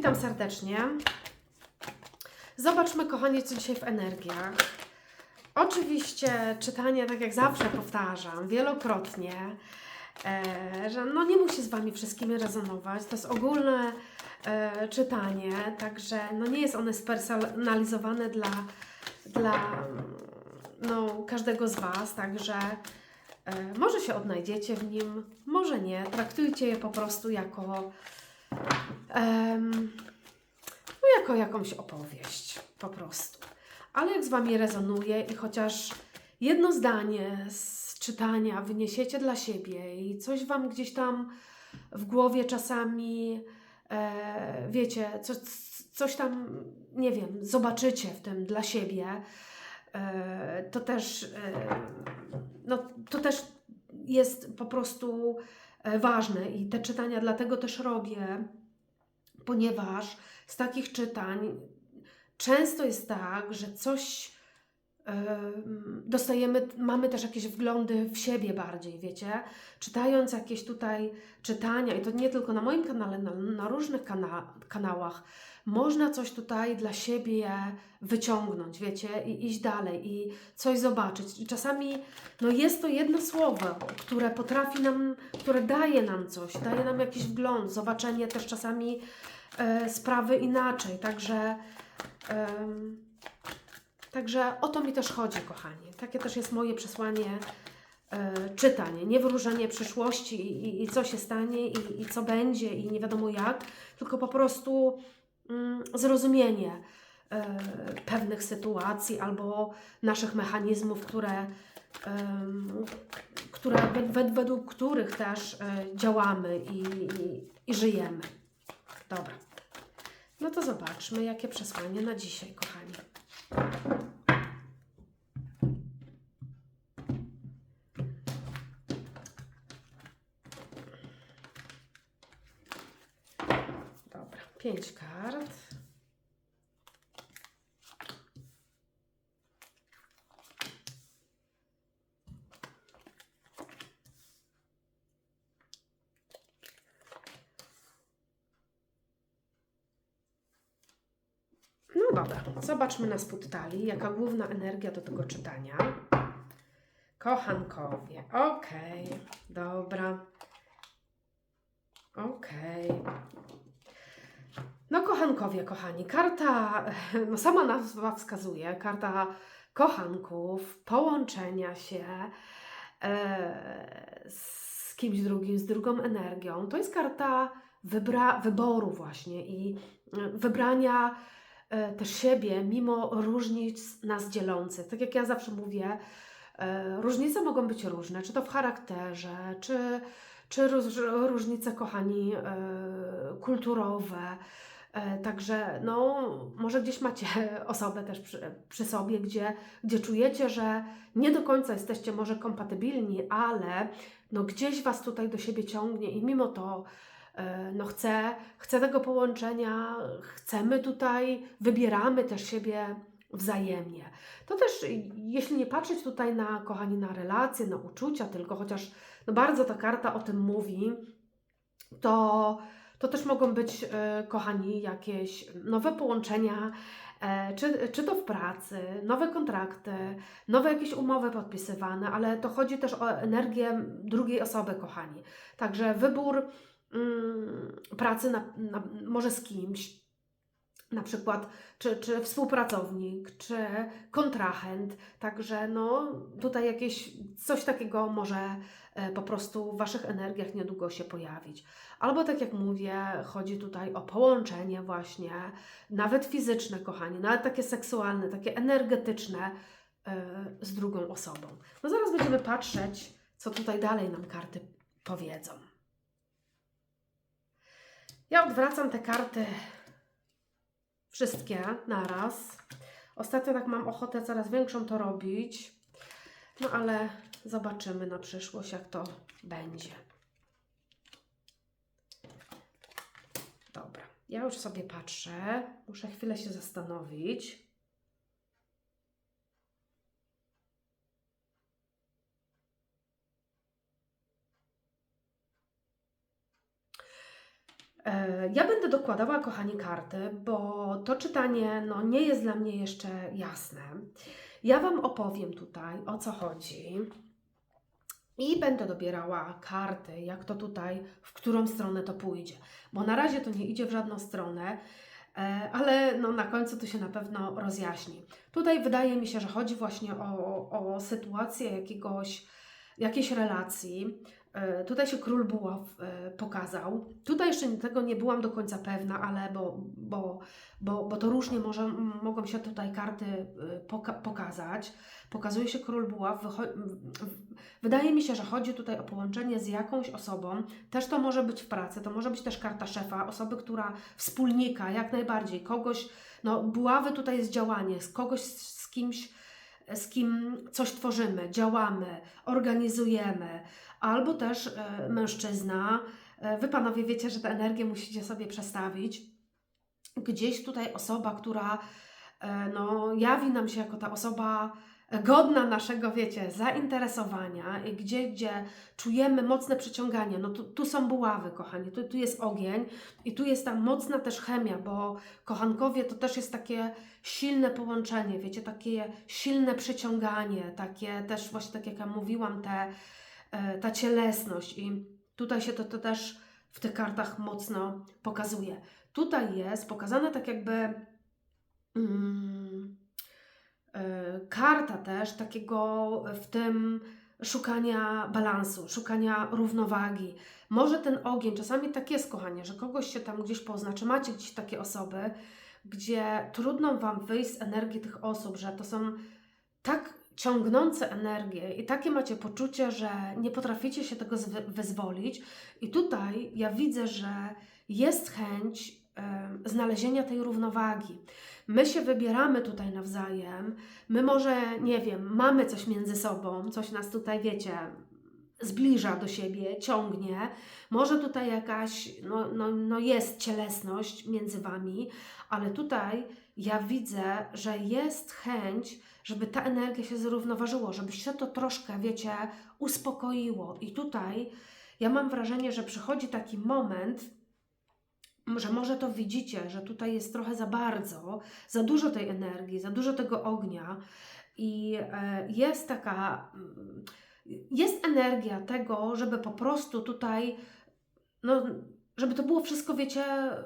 witam serdecznie. Zobaczmy, kochani, co dzisiaj w energiach. Oczywiście czytanie, tak jak zawsze powtarzam, wielokrotnie, e, że no nie musi z Wami wszystkimi rezonować. To jest ogólne e, czytanie, także no nie jest one spersonalizowane dla, dla no, każdego z Was, także e, może się odnajdziecie w nim, może nie. Traktujcie je po prostu jako em, no jako jakąś opowieść po prostu. Ale jak z Wami rezonuje i chociaż jedno zdanie z czytania wyniesiecie dla siebie i coś Wam gdzieś tam w głowie czasami, e, wiecie, co, coś tam, nie wiem, zobaczycie w tym dla siebie, e, to też, e, no, to też jest po prostu ważne i te czytania dlatego też robię, ponieważ z takich czytań często jest tak, że coś dostajemy, mamy też jakieś wglądy w siebie bardziej, wiecie? Czytając jakieś tutaj czytania, i to nie tylko na moim kanale, na, na różnych kana kanałach, można coś tutaj dla siebie wyciągnąć, wiecie, i iść dalej, i coś zobaczyć. I czasami no jest to jedno słowo, które potrafi nam, które daje nam coś, daje nam jakiś wgląd, zobaczenie też czasami e, sprawy inaczej. Także, em, także o to mi też chodzi, kochani. Takie też jest moje przesłanie e, czytanie, nie wróżenie przyszłości i, i, co się stanie i, i co będzie i nie wiadomo jak, tylko po prostu mm, zrozumienie e, pewnych sytuacji albo naszych mechanizmów, które, em, które wed- wed- według których też e, działamy i, i, i żyjemy. Dobra. No to zobaczmy, jakie przesłanie na dzisiaj, kochani. Pięć kart. No dobra, zobaczmy na spód talii, jaka główna energia do tego czytania. Kochankowie, okej, dobra. Okej. No kochankowie, kochani, karta, no sama nazwa wskazuje, karta kochanków, połączenia się e, z kimś drugim, z drugą energią. To jest karta wybra- wyboru właśnie i e, wybrania e, też siebie, mimo różnic nas dzielących. Tak jak ja zawsze mówię, e, różnice mogą być różne, czy to w charakterze, czy, czy róż, różnice, kochani, e, kulturowe. E, Także no, może gdzieś macie osobę też przy, przy sobie, gdzie, gdzie czujecie, że nie do końca jesteście może kompatybilni, ale no, gdzieś Was tutaj do siebie ciągnie i mimo to e, no, chcę, chcę tego połączenia, chcemy tutaj, wybieramy też siebie wzajemnie. To też, jeśli nie patrzeć tutaj na, kochani, na relacje, na uczucia, tylko chociaż no, bardzo ta karta o tym mówi, to, to też mogą być, e, kochani, jakieś nowe połączenia, e, czy, czy to w pracy, nowe kontrakty, nowe jakieś umowy podpisywane, ale to chodzi też o energię drugiej osoby, kochani. Także wybór mm, pracy na, na, może z kimś, na przykład czy, czy współpracownik, czy kontrahent. Także no, tutaj jakieś coś takiego może e, po prostu w Waszych energiach niedługo się pojawić. Albo tak jak mówię, chodzi tutaj o połączenie właśnie, nawet fizyczne, kochani, nawet takie seksualne, takie energetyczne e, z drugą osobą. No zaraz będziemy patrzeć, co tutaj dalej nam karty powiedzą. Ja odwracam te karty wszystkie naraz. Ostatnio tak mam ochotę coraz większą to robić. No ale zobaczymy na przyszłość, jak to będzie. Dobra, ja już sobie patrzę. Muszę chwilę się zastanowić. Ja będę dokładała, kochani, karty, bo to czytanie no, nie jest dla mnie jeszcze jasne. Ja Wam opowiem tutaj, o co chodzi. I będę dobierała karty, jak to tutaj, w którą stronę to pójdzie. Bo na razie to nie idzie w żadną stronę, e, ale no, na końcu to się na pewno rozjaśni. Tutaj wydaje mi się, że chodzi właśnie o, o sytuację jakiegoś, jakiejś relacji. E, Tutaj się król buław e, pokazał. Tutaj jeszcze tego nie byłam do końca pewna, ale bo, bo, bo, bo to różnie może, mogą się tutaj karty e, poka pokazać. Pokazuje się król buław. Wydaje mi się, że chodzi tutaj o połączenie z jakąś osobą. Też to może być w pracy, to może być też karta szefa, osoby, która wspólnika, jak najbardziej, kogoś, no buławy tutaj jest działanie, z kogoś z kimś, z kim coś tworzymy, działamy, organizujemy, albo też e, mężczyzna. E, wy panowie wiecie, że tę energię musicie sobie przestawić. Gdzieś tutaj osoba, która e, no, jawi nam się jako ta osoba godna naszego, wiecie, zainteresowania i gdzie, gdzie czujemy mocne przyciąganie. No tu, tu są buławy, kochani, tu, tu jest ogień i tu jest ta mocna też chemia, bo kochankowie to też jest takie silne połączenie, wiecie, takie silne przyciąganie, takie też właśnie tak jak ja mówiłam, te, ta cielesność i tutaj się to, to też w tych kartach mocno pokazuje. Tutaj jest pokazane tak jakby mm, e, karta też takiego w tym szukania balansu, szukania równowagi. Może ten ogień, czasami tak jest, kochanie, że kogoś się tam gdzieś pozna, czy macie gdzieś takie osoby, gdzie trudno Wam wyjść z energii tych osób, że to są tak ciągnące energię i takie macie poczucie, że nie potraficie się tego wyzwolić. I tutaj ja widzę, że jest chęć znalezienia tej równowagi. My się wybieramy tutaj nawzajem, my może, nie wiem, mamy coś między sobą, coś nas tutaj, wiecie, zbliża do siebie, ciągnie. Może tutaj jakaś, no, no, no jest cielesność między Wami, ale tutaj ja widzę, że jest chęć, żeby ta energia się zrównoważyło, żeby się to troszkę, wiecie, uspokoiło. I tutaj ja mam wrażenie, że przychodzi taki moment, że może to widzicie, że tutaj jest trochę za bardzo, za dużo tej energii, za dużo tego ognia i e, jest taka, mm, jest energia tego, żeby po prostu tutaj, no, żeby to było wszystko, wiecie,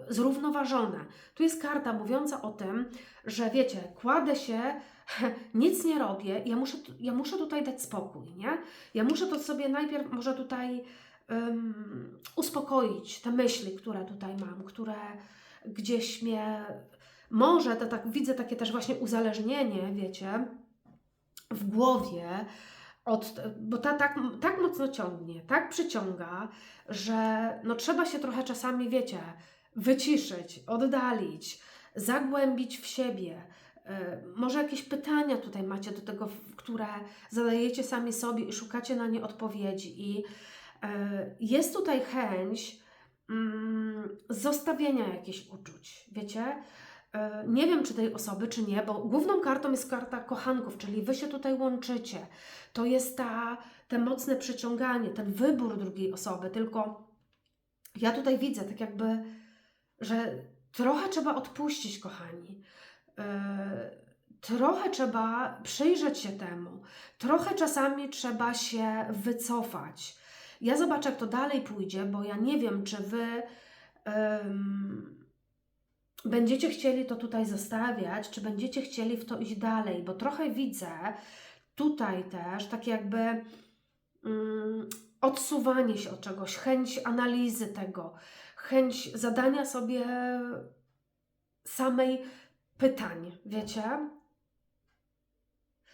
zrównoważone. Tu jest karta mówiąca o tym, że wiecie, kładę się, nic nie robię, ja muszę, ja muszę tutaj dać spokój, nie? Ja muszę to sobie najpierw może tutaj um, uspokoić te myśli, które tutaj mam, które gdzieś mnie. Może to tak widzę takie też właśnie uzależnienie, wiecie, w głowie, od, bo ta tak, tak mocno ciągnie, tak przyciąga, że no trzeba się trochę czasami, wiecie, wyciszyć, oddalić, zagłębić w siebie. E, Może jakieś pytania tutaj macie do tego, które zadajecie sami sobie i szukacie na nie odpowiedzi. I e, jest tutaj chęć mm, zostawienia jakichś uczuć, wiecie? E, Nie wiem, czy tej osoby, czy nie, bo główną kartą jest karta kochanków, czyli wy się tutaj łączycie. To jest ta, te mocne przyciąganie, ten wybór drugiej osoby, tylko ja tutaj widzę tak jakby, że trochę trzeba odpuścić, kochani. Yy, trochę trzeba przyjrzeć się temu. Trochę czasami trzeba się wycofać. Ja zobaczę, jak to dalej pójdzie, bo ja nie wiem, czy wy ym, będziecie chcieli to tutaj zostawiać, czy będziecie chcieli w to iść dalej, bo trochę widzę tutaj też tak jakby ym, odsuwanie się od czegoś, chęć analizy tego, chęć zadania sobie samej pytań, wiecie?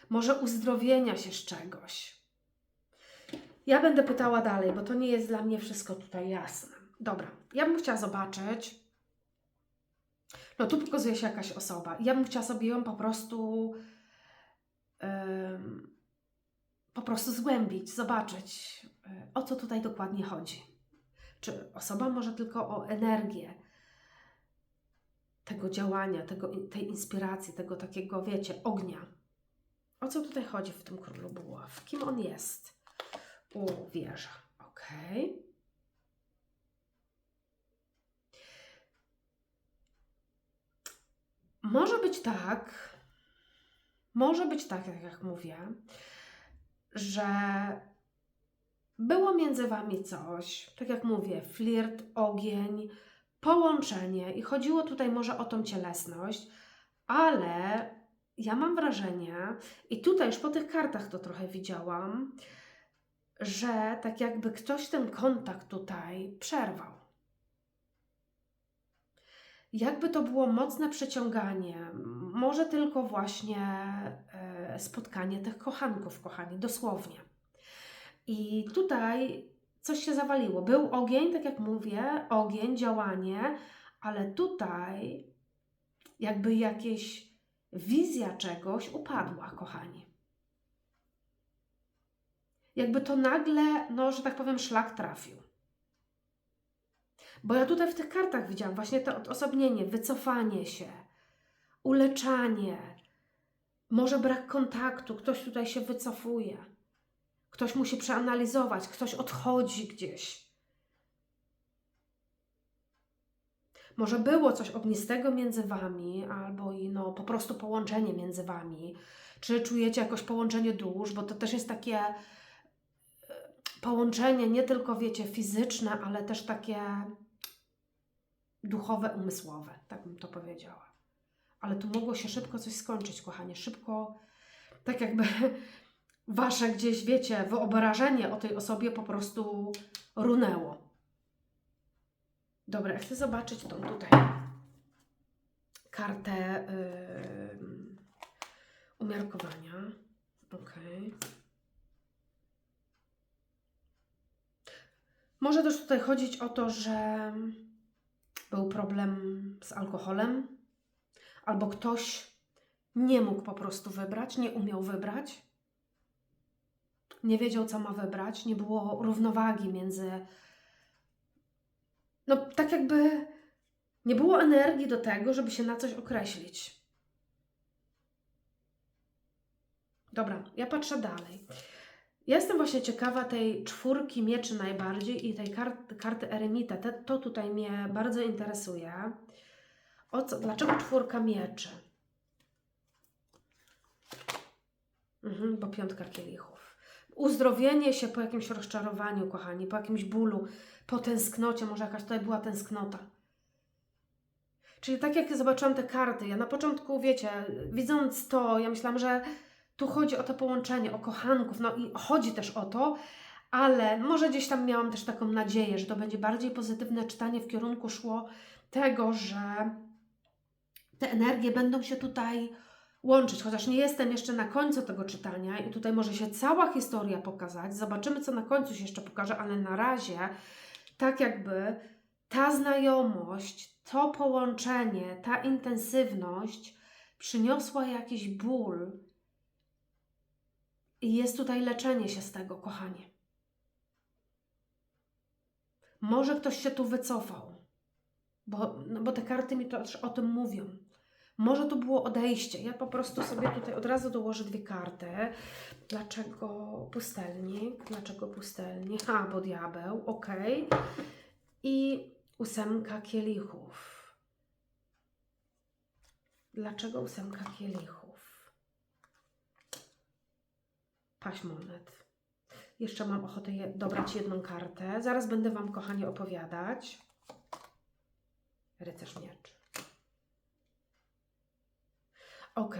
Może uzdrowienia się z czegoś. Ja będę pytała dalej, bo to nie jest dla mnie wszystko tutaj jasne. Dobra, ja bym chciała zobaczyć. No tu pokazuje się jakaś osoba. Ja bym chciała sobie ją po prostu em, po prostu zgłębić, zobaczyć, y, o co tutaj dokładnie chodzi. Czy osoba może tylko o energię tego działania, tego, tej inspiracji, tego takiego, wiecie, ognia. O co tutaj chodzi w tym królu buław? Kim on jest? U, wieża. Ok. Może być tak, może być tak, jak mówię, że było między wami coś, tak jak mówię, flirt, ogień, połączenie i chodziło tutaj może o tą cielesność, ale ja mam wrażenie, i tutaj już po tych kartach to trochę widziałam, że tak jakby ktoś ten kontakt tutaj przerwał. Jakby to było mocne przyciąganie, może tylko właśnie e, spotkanie tych kochanków, kochani, dosłownie. I tutaj coś się zawaliło. Był ogień, tak jak mówię, ogień, działanie, ale tutaj jakby jakieś wizja czegoś upadła, kochani. Jakby to nagle, no, że tak powiem, szlak trafił. Bo ja tutaj w tych kartach widziałam właśnie to odosobnienie, wycofanie się, uleczanie, może brak kontaktu, ktoś tutaj się wycofuje, ktoś musi przeanalizować, ktoś odchodzi gdzieś. Może było coś ognistego między wami, albo i no, po prostu połączenie między wami. Czy czujecie jakoś połączenie dusz, bo to też jest takie e, połączenie nie tylko, wiecie, fizyczne, ale też takie duchowe, umysłowe, tak bym to powiedziała. Ale tu mogło się szybko coś skończyć, kochanie, szybko, tak jakby wasze gdzieś, wiecie, wyobrażenie o tej osobie po prostu runęło. Dobra, chcę zobaczyć tą tutaj kartę yy, umiarkowania. Ok. Może też tutaj chodzić o to, że był problem z alkoholem, albo ktoś nie mógł po prostu wybrać, nie umiał wybrać, nie wiedział, co ma wybrać, nie było równowagi między. No, tak jakby nie było energii do tego, żeby się na coś określić. Dobra, ja patrzę dalej. Ja jestem właśnie ciekawa tej czwórki mieczy najbardziej i tej kart, karty eremita. Te, to tutaj mnie bardzo interesuje. O co? Dlaczego czwórka mieczy? Mhm, bo piątka kielichów. Uzdrowienie się po jakimś rozczarowaniu, kochani, po jakimś bólu, po tęsknocie, może jakaś tutaj była tęsknota. Czyli tak jak zobaczyłam te karty, ja na początku, wiecie, widząc to, ja myślałam, że tu chodzi o to połączenie, o kochanków, no i chodzi też o to, ale może gdzieś tam miałam też taką nadzieję, że to będzie bardziej pozytywne czytanie w kierunku szło tego, że te energie będą się tutaj łączyć, chociaż nie jestem jeszcze na końcu tego czytania i tutaj może się cała historia pokazać. Zobaczymy, co na końcu się jeszcze pokaże, ale na razie tak jakby ta znajomość, to połączenie, ta intensywność przyniosła jakiś ból, i jest tutaj leczenie się z tego, kochanie. Może ktoś się tu wycofał, bo, no bo te karty mi też o tym mówią. Może to było odejście. Ja po prostu sobie tutaj od razu dołożę dwie karty. Dlaczego pustelnik? Dlaczego pustelnik? A, bo diabeł, ok. I ósemka kielichów. Dlaczego ósemka kielichów? paść monet. Jeszcze mam ochotę je, dobrać jedną kartę. Zaraz będę Wam, kochani, opowiadać. Rycerz miecz. Ok,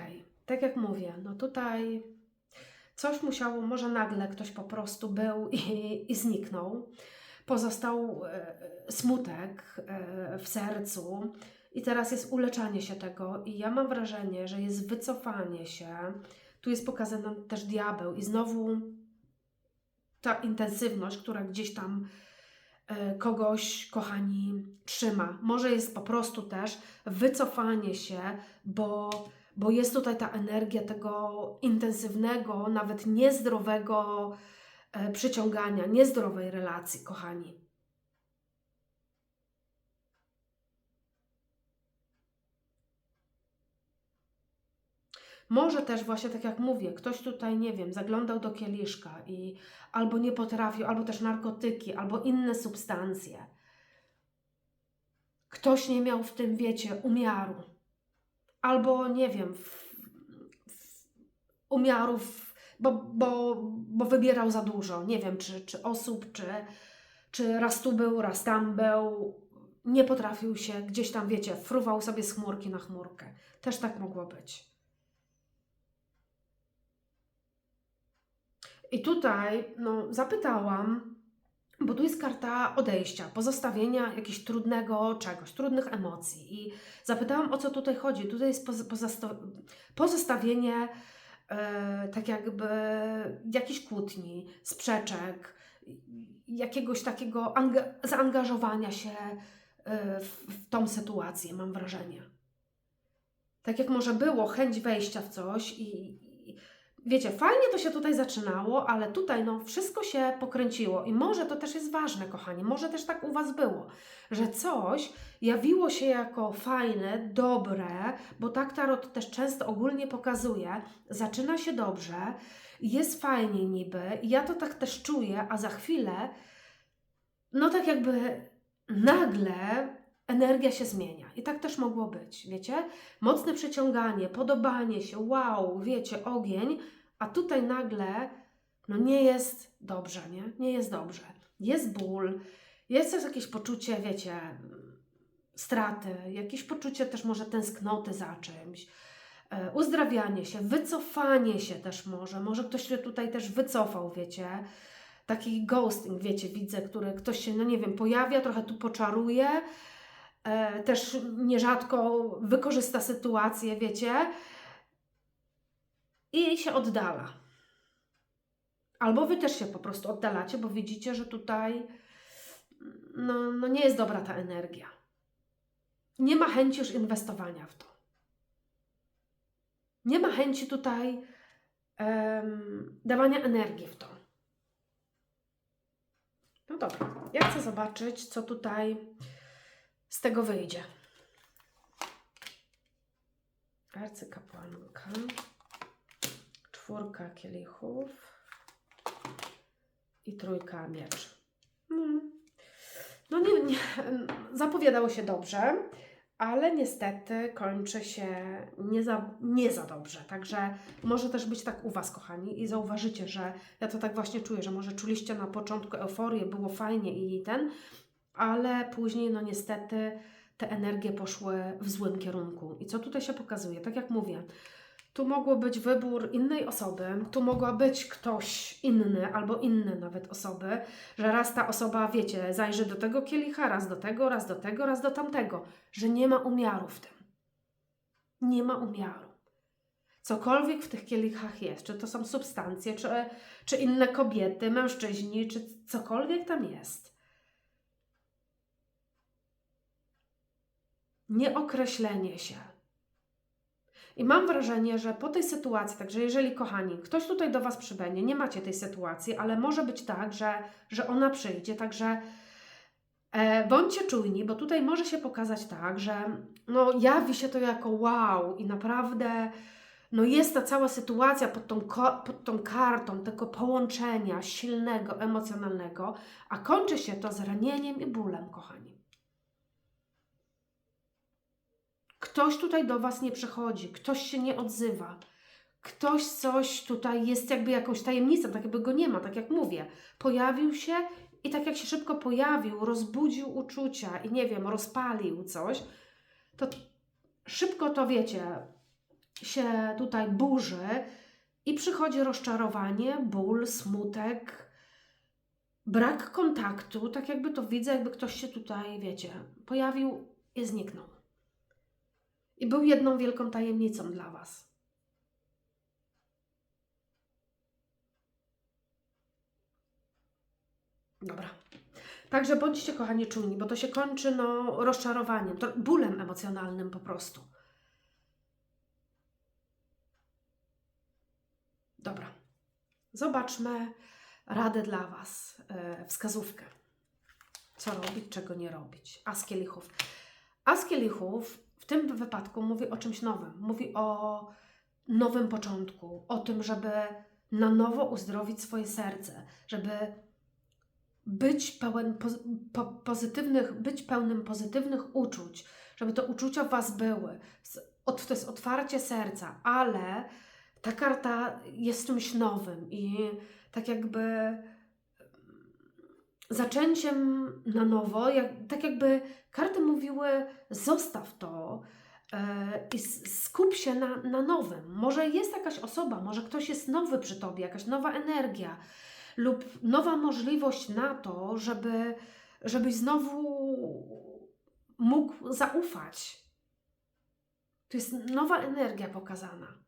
tak jak mówię, no tutaj coś musiało, może nagle ktoś po prostu był i, i zniknął. Pozostał e, smutek e, w sercu i teraz jest uleczanie się tego i ja mam wrażenie, że jest wycofanie się, tu jest pokazany też diabeł i znowu ta intensywność, która gdzieś tam e, kogoś, kochani, trzyma. Może jest po prostu też wycofanie się, bo, bo jest tutaj ta energia tego intensywnego, nawet niezdrowego e, przyciągania, niezdrowej relacji, kochani. Może też właśnie tak jak mówię, ktoś tutaj, nie wiem, zaglądał do kieliszka i albo nie potrafił, albo też narkotyki, albo inne substancje. Ktoś nie miał w tym, wiecie, umiaru. Albo nie wiem, w, w umiarów, bo, bo, bo wybierał za dużo. Nie wiem, czy, czy osób, czy, czy raz tu był, raz tam był. Nie potrafił się gdzieś tam, wiecie, fruwał sobie z chmurki na chmurkę. Też tak mogło być. I tutaj no, zapytałam, bo tu jest karta odejścia, pozostawienia jakiegoś trudnego czegoś, trudnych emocji. I zapytałam, o co tutaj chodzi. Tutaj jest poz- pozosta- pozostawienie e, tak jakby jakichś kłótni, sprzeczek, jakiegoś takiego anga- zaangażowania się e, w, w tą sytuację, mam wrażenie. Tak jak może było chęć wejścia w coś i wiecie, fajnie to się tutaj zaczynało, ale tutaj no wszystko się pokręciło. I może to też jest ważne, kochani, może też tak u Was było, że coś jawiło się jako fajne, dobre, bo tak tarot też często ogólnie pokazuje, zaczyna się dobrze, jest fajnie niby. Ja to tak też czuję, a za chwilę no tak jakby nagle energia się zmienia. I tak też mogło być, wiecie? Mocne przyciąganie, podobanie się, wow, wiecie, ogień, a tutaj nagle no nie jest dobrze, nie? Nie jest dobrze. Jest ból, jest też jakieś poczucie, wiecie, straty, jakieś poczucie też może tęsknoty za czymś, e, uzdrawianie się, wycofanie się też może, może ktoś się tutaj też wycofał, wiecie, taki ghosting, wiecie, widzę, który ktoś się, no nie wiem, pojawia, trochę tu poczaruje, też nierzadko wykorzysta sytuację, wiecie, i się oddala. Albo wy też się po prostu oddalacie, bo widzicie, że tutaj no, no nie jest dobra ta energia. Nie ma chęci już inwestowania w to. Nie ma chęci tutaj em, dawania energii w to. No dobra, ja chcę zobaczyć, co tutaj z tego wyjdzie. Arcykapłanka, czwórka kielichów i trójka mieczy. Mm. No nie, nie, zapowiadało się dobrze, ale niestety kończy się nie za, nie za dobrze. Także może też być tak u Was, kochani, i zauważycie, że ja to tak właśnie czuję, że może czuliście na początku euforię, było fajnie i ten, ale później, no niestety, te energie poszły w złym kierunku. I co tutaj się pokazuje? Tak jak mówię, tu mogło być wybór innej osoby, tu mogła być ktoś inny albo inne nawet osoby, że raz ta osoba, wiecie, zajrzy do tego kielicha, raz do tego, raz do tego, raz do tamtego, że nie ma umiaru w tym. Nie ma umiaru. Cokolwiek w tych kielichach jest, czy to są substancje, czy, czy inne kobiety, mężczyźni, czy cokolwiek tam jest. Nieokreślenie się. I mam wrażenie, że po tej sytuacji, także jeżeli kochani, ktoś tutaj do Was przybędzie, nie macie tej sytuacji, ale może być tak, że, że ona przyjdzie, także e, bądźcie czujni, bo tutaj może się pokazać tak, że no, jawi się to jako wow i naprawdę no, jest ta cała sytuacja pod tą, pod tą kartą tego połączenia silnego, emocjonalnego, a kończy się to zranieniem i bólem, kochani. Ktoś tutaj do Was nie przychodzi, ktoś się nie odzywa, ktoś coś tutaj jest jakby jakąś tajemnicą, tak jakby go nie ma, tak jak mówię. Pojawił się i tak jak się szybko pojawił, rozbudził uczucia i nie wiem, rozpalił coś, to szybko to wiecie, się tutaj burzy i przychodzi rozczarowanie, ból, smutek, brak kontaktu, tak jakby to widzę, jakby ktoś się tutaj, wiecie, pojawił i zniknął. I był jedną wielką tajemnicą dla Was. Dobra. Także bądźcie, kochani, czujni, bo to się kończy no, rozczarowaniem, to bólem emocjonalnym po prostu. Dobra. Zobaczmy radę dla Was, yy, wskazówkę. Co robić, czego nie robić. As kielichów. As kielichów w tym wypadku mówi o czymś nowym. Mówi o nowym początku, o tym, żeby na nowo uzdrowić swoje serce, żeby być pełen po, pozytywnych, być pełnym pozytywnych uczuć, żeby te uczucia w Was były. to jest otwarcie serca, ale ta karta jest czymś nowym i tak jakby zaczęciem na nowo, jak, tak jakby karty mówiły, zostaw to e, i skup się na, na nowym. Może jest jakaś osoba, może ktoś jest nowy przy tobie, jakaś nowa energia lub nowa możliwość na to, żeby, żebyś znowu mógł zaufać. To jest nowa energia pokazana.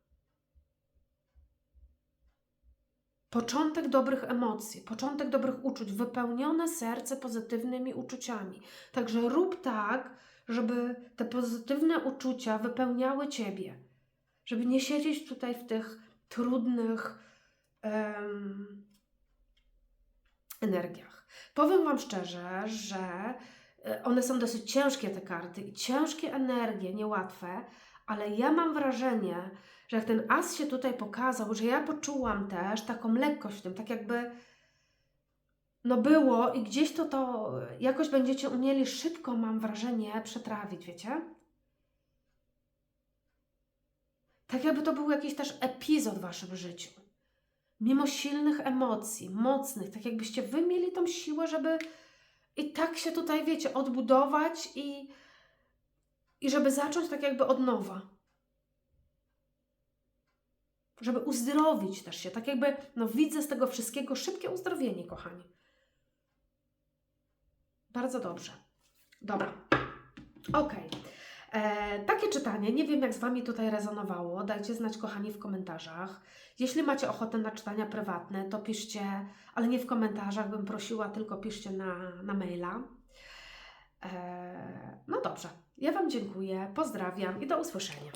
Początek dobrych emocji, początek dobrych uczuć, wypełnione serce pozytywnymi uczuciami. Także rób tak, żeby te pozytywne uczucia wypełniały ciebie. Żeby nie siedzieć tutaj w tych trudnych em, energiach. Powiem Wam szczerze, że e, one są dosyć ciężkie, te karty, i ciężkie energie, niełatwe, ale ja mam wrażenie, że jak ten as się tutaj pokazał, że ja poczułam też taką lekkość w tym, tak jakby no było i gdzieś to to jakoś będziecie umieli szybko, mam wrażenie, przetrawić, wiecie? Tak jakby to był jakiś też epizod w Waszym życiu. Mimo silnych emocji, mocnych, tak jakbyście Wy mieli tą siłę, żeby i tak się tutaj, wiecie, odbudować i, i żeby zacząć tak jakby od nowa żeby uzdrowić też się. Tak jakby, no widzę z tego wszystkiego szybkie uzdrowienie, kochani. Bardzo dobrze. Dobra. Okej. E, Takie czytanie, nie wiem jak z Wami tutaj rezonowało, dajcie znać kochani w komentarzach. Jeśli macie ochotę na czytania prywatne, to piszcie, ale nie w komentarzach, bym prosiła, tylko piszcie na, na maila. E, no dobrze, ja Wam dziękuję, pozdrawiam i do usłyszenia.